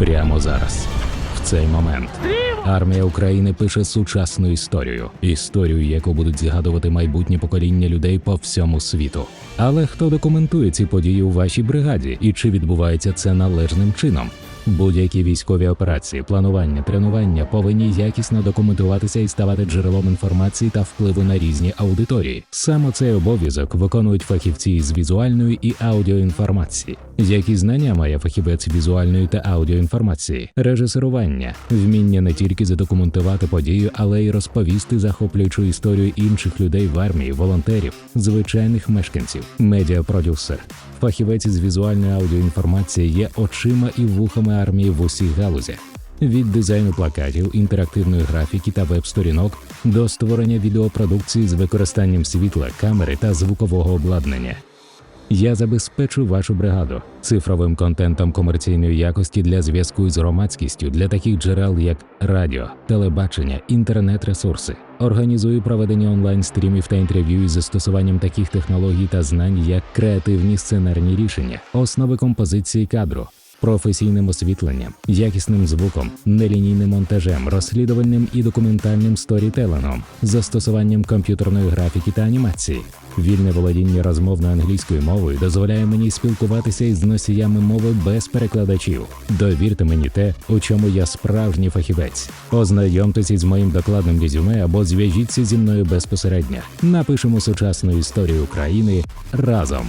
прямо зараз. В цей момент армія України пише сучасну історію, історію, яку будуть згадувати майбутні покоління людей по всьому світу. Але хто документує ці події у вашій бригаді і чи відбувається це належним чином? Будь-які військові операції, планування, тренування повинні якісно документуватися і ставати джерелом інформації та впливу на різні аудиторії. Саме цей обов'язок виконують фахівці із візуальної і аудіоінформації. Які знання має фахівець візуальної та аудіоінформації, режисерування, вміння не тільки задокументувати подію, але й розповісти захоплюючу історію інших людей в армії, волонтерів, звичайних мешканців, медіапродюсер. Фахівець із візуальної аудіоінформації є очима і вухами армії в усіх галузях. Від дизайну плакатів, інтерактивної графіки та веб-сторінок до створення відеопродукції з використанням світла, камери та звукового обладнання. Я забезпечу вашу бригаду цифровим контентом комерційної якості для зв'язку з громадськістю для таких джерел, як радіо, телебачення, інтернет-ресурси. Організую проведення онлайн-стрімів та інтерв'ю із застосуванням таких технологій та знань, як креативні сценарні рішення, основи композиції кадру. Професійним освітленням, якісним звуком, нелінійним монтажем, розслідувальним і документальним сторітелингом, застосуванням комп'ютерної графіки та анімації. Вільне володіння розмовною англійською мовою дозволяє мені спілкуватися із носіями мови без перекладачів. Довірте мені те, у чому я справжній фахівець. Ознайомтеся із моїм докладним резюме або зв'яжіться зі мною безпосередньо. Напишемо сучасну історію України разом.